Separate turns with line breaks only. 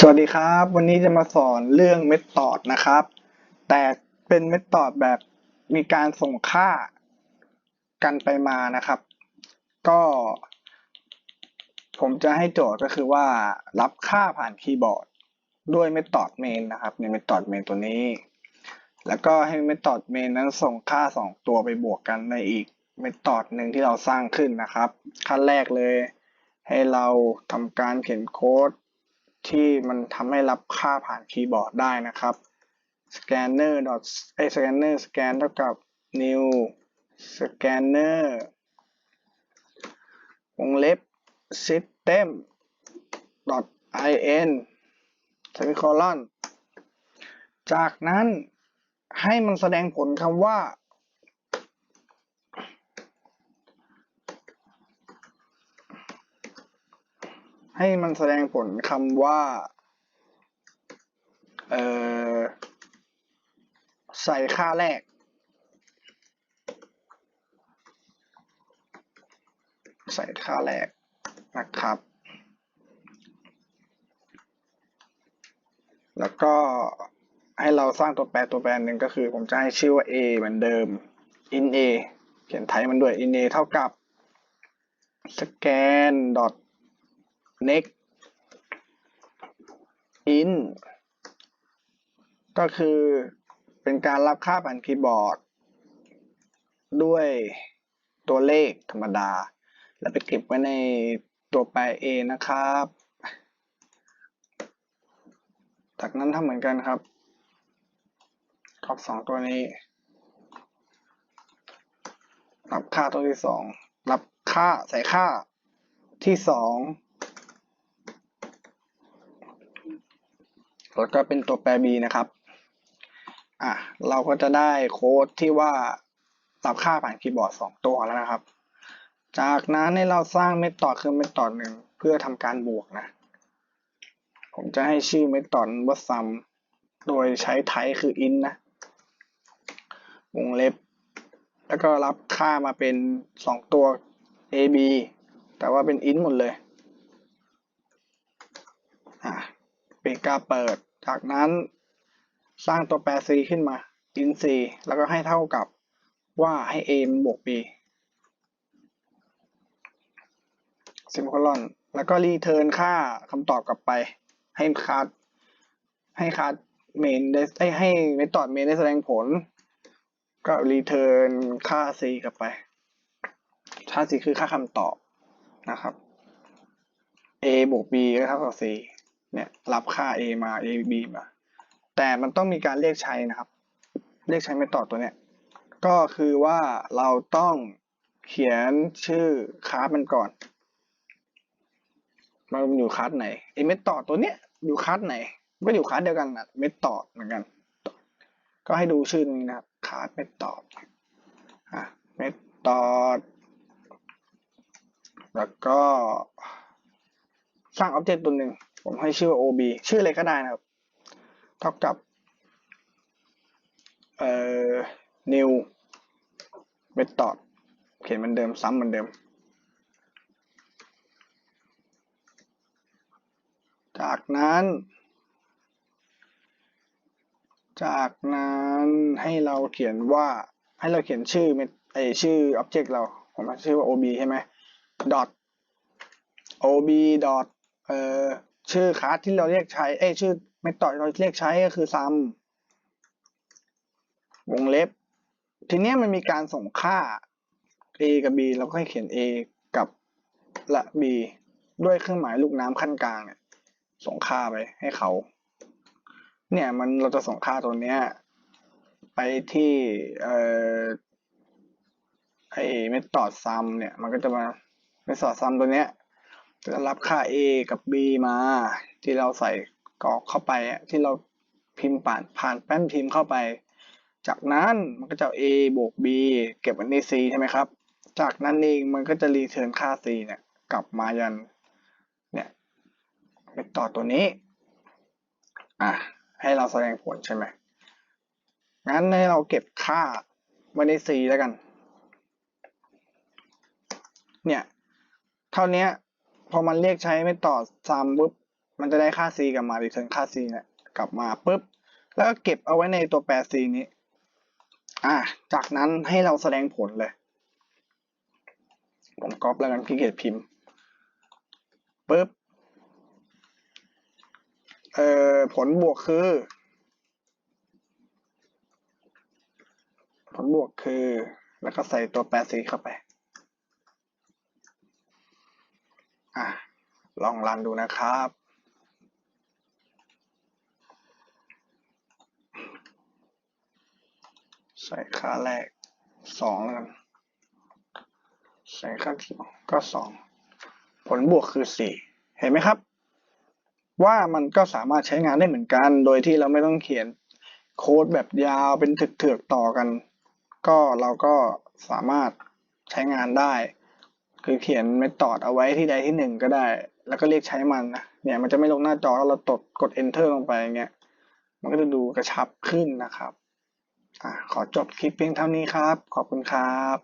สวัสดีครับ วันนี้จะมาสอนเรื่องเม t ธอดนะครับ แต่เป็นเม t ธอดแบบมีการส่งค่ากันไปมานะครับ ก็ ผมจะให้โจทย์ก็คือว่ารับค่าผ่านคีย์บอร์ด ด้วยเม t ธอด main นะครับ ในเม t ธอด main ตัวนี้ แล้วก็ให้เม t ธอด main นั้นส่งค่า 2 ตัวไปบวกกันในอีกเม t ธอดหนึ่งที่เราสร้างขึ้นนะครับ ขั้นแรกเลย ให้เราทำการเขียนโค้ด ที่มันทำให้รับค่าผ่านคีย์บอร์ดได้นะครับ scanner dot เอ้ scanner scan เท่ากับ new scanner วงเล็บ system dot in semicolon จากนั้นให้มันแสดงผลคำว่า ให้มันแสดงผลคำว่าเอ่อใส่ค่าแรกใส่ค่าแรกนะครับ แล้วก็ให้เราสร้างตัวแปรตัวแปรหนึ่งก็คือ ผมจะให้ชื่อว่า a เหมือนเดิม in a เขียนไทยมันด้วย in a เท่ากับ scan dot next in ก็คือเป็นการรับค่าผ่านคีย์บอร์ด ด้วยตัวเลขธรรมดา แล้วไปเก็บไว้ในตัวแปร A นะครับ จากนั้นทำเหมือนกันครับครอบสองตัวนี้ รับค่าตัวที่สองรับค่าใส่ค่าที่สอง แล้วก็เป็นตัวแปร b นะครับอะเราก็จะได้โค้ดที่ว่ารับค่าผ่านคีย์บอร์ดสองตัวแล้วนะครับ จากนั้นให้เราสร้างเมธอดคือเมธอดหนึ่งเพื่อทำการบวกนะ ผมจะให้ชื่อเมธอดว่า sum โดยใช้ไทป์คือ int นะ วงเล็บ แล้วก็รับค่ามาเป็นสองตัว a b แต่ว่าเป็น int หมดเลย อะเปกาเปิด จากนั้นสร้างตัวแปร c ขึ้นมา in c แล้วก็ให้เท่ากับว่าให้ a มันบวก b ซิมโคลอน แล้วก็รีเทิร์นค่าคำตอบกลับไป ให้คัดให้คัดเมนได้ให้เมธอดเมนได้แสดงผล ก็รีเทิร์นค่า c กลับไป ค่า c คือค่าคำตอบนะครับ a บวก b ก็เท่ากับ c เนี่ยรับค่า a มา a b มาแต่มันต้องมีการเรียกใช้นะครับ เรียกใช้เมธอดตัวเนี้ยก็คือว่าเราต้องเขียนชื่อคลาสมันก่อน มันอยู่คลาสไหนไอเมธอดตัวเนี้ยอยู่คลาสไหนก็อยู่คลาสเดียวกันนะเมธอดเหมือนกัน ก็ให้ดูชื่อนี้นะครับคลาสเมธอดอะเมธอดแล้วก็สร้างอ็อบเจกต์ตัวหนึ่ง ผมให้ชื่อว่า ob ชื่ออะไรก็ได้นะครับ เท่ากับ เอ่อ new method เขียนเหมือนเดิมซ้ำเหมือนเดิม จากนั้น จากนั้นให้เราเขียนว่าให้เราเขียนชื่อไอชื่อ object เรา ผมชื่อว่า ob ใช่ไหม dot ob dot เอ่อ ชื่อคลาสที่เราเรียกใช้ เอ้ยชื่อ method เราเรียกใช้ก็คือ sum วงเล็บ ทีนี้มันมีการส่งค่า a กับ b เราก็ให้เขียน a กับและ b ด้วยเครื่องหมายลูกน้ำขั้นกลางเนี่ยส่งค่าไปให้เขา เนี่ยมันเราจะส่งค่าตัวเนี้ย ไปที่เอ่อไอ้เมธอดซัมเนี่ย มันก็จะมาเมธอดซัมตัวเนี้ย จะรับค่า a กับ b มา ที่เราใส่กรอกเข้าไปที่เราพิมพ์ผ่านผ่านแป้นพิมพ์เข้าไป จากนั้นมันก็จะ a บวก b เก็บไว้ใน c ใช่ไหมครับ จากนั้นเองมันก็จะรีเทิร์นค่า c เนี่ยกลับมายันเนี่ยเมธอตัวนี้อะให้เราแสดงผลใช่ไหมงั้นให้เราเก็บค่าไว้ใน c แล้วกัน เนี่ย เท่านี้ พอมันเรียกใช้ไม่ต่อซ้ำปุ๊บมันจะได้ค่า c กลับมา return ค่า c เนี่ยกลับมาปุ๊บแล้วก็เก็บเอาไว้ในตัวแปร c นี้ อะจากนั้นให้เราแสดงผลเลย ผมก๊อปแล้วกันขี้เกียจพิมพ์ปุ๊บเอ่อผลบวกคือ ผลบวกคือ แล้วก็ใส่ตัวแปร c เข้าไป อะลองรันดูนะครับ ใส่ค่าแรกสองแล้วกันใส่ค่าที่สองก็สองผลบวกคือสี่เห็นไหมครับ ว่ามันก็สามารถใช้งานได้เหมือนกัน โดยที่เราไม่ต้องเขียนโค้ดแบบยาวเป็นเถือกๆต่อกัน ก็เราก็สามารถใช้งานได้ คือเขียนเมธอดเอาไว้ที่ใดที่หนึ่งก็ได้ แล้วก็เรียกใช้มันนะเนี่ยมันจะไม่ลงหน้าจอแล้วเราตดกด enter ลงไปอย่างเงี้ยมันก็จะดูกระชับขึ้นนะครับอะขอจบคลิปเพียงเท่านี้ครับ ขอบคุณครับ